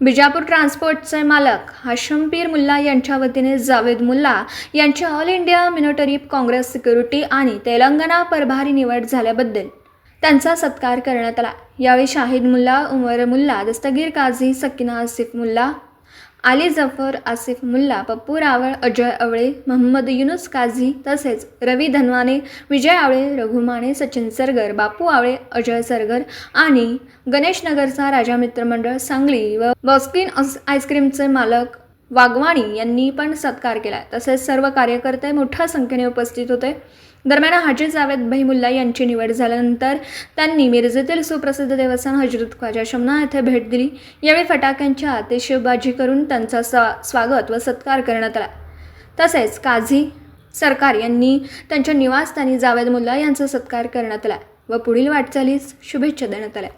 बिजापूर ट्रान्सपोर्टचे मालक हाशमपीर मुल्ला यांच्या वतीने जावेद मुल्ला यांची ऑल इंडिया मिनोटरी काँग्रेस सिक्युरिटी आणि तेलंगणा प्रभारी निवड झाल्याबद्दल त्यांचा सत्कार करण्यात आला. यावेळी शाहिद मुल्ला उमर मुल्ला दस्तगीर काझी सकिना आसिफ मुल्ला आली जफर आसिफ मुल्ला पप्पू रावळ अजय आवळे मोहम्मद युनुस काझी तसेच रवी धनवाने विजय आवळे रघुमाने सचिन सरगर बापू आवळे अजय सरगर आणि गणेशनगरचा राजा मित्रमंडळ सांगली व बॉस्किन आईस्क्रीमचे मालक वागवाणी यांनी पण सत्कार केला तसेच सर्व कार्यकर्ते मोठ्या संख्येने उपस्थित होते. दरम्यान हाजी जावेद बहिमुल्ला यांची निवड झाल्यानंतर त्यांनी मिरजेतील सुप्रसिद्ध देवस्थान हजरत ख्वाजा शमना येथे भेट दिली. यावेळी फटाक्यांच्या आतिषबाजी करून त्यांचा स्वा स्वागत व सत्कार करण्यात आला. तसेच काझी सरकार यांनी त्यांच्या निवासस्थानी जावेद मुल्ला यांचा सत्कार करण्यात आला व पुढील वाटचालीस शुभेच्छा देण्यात आल्या.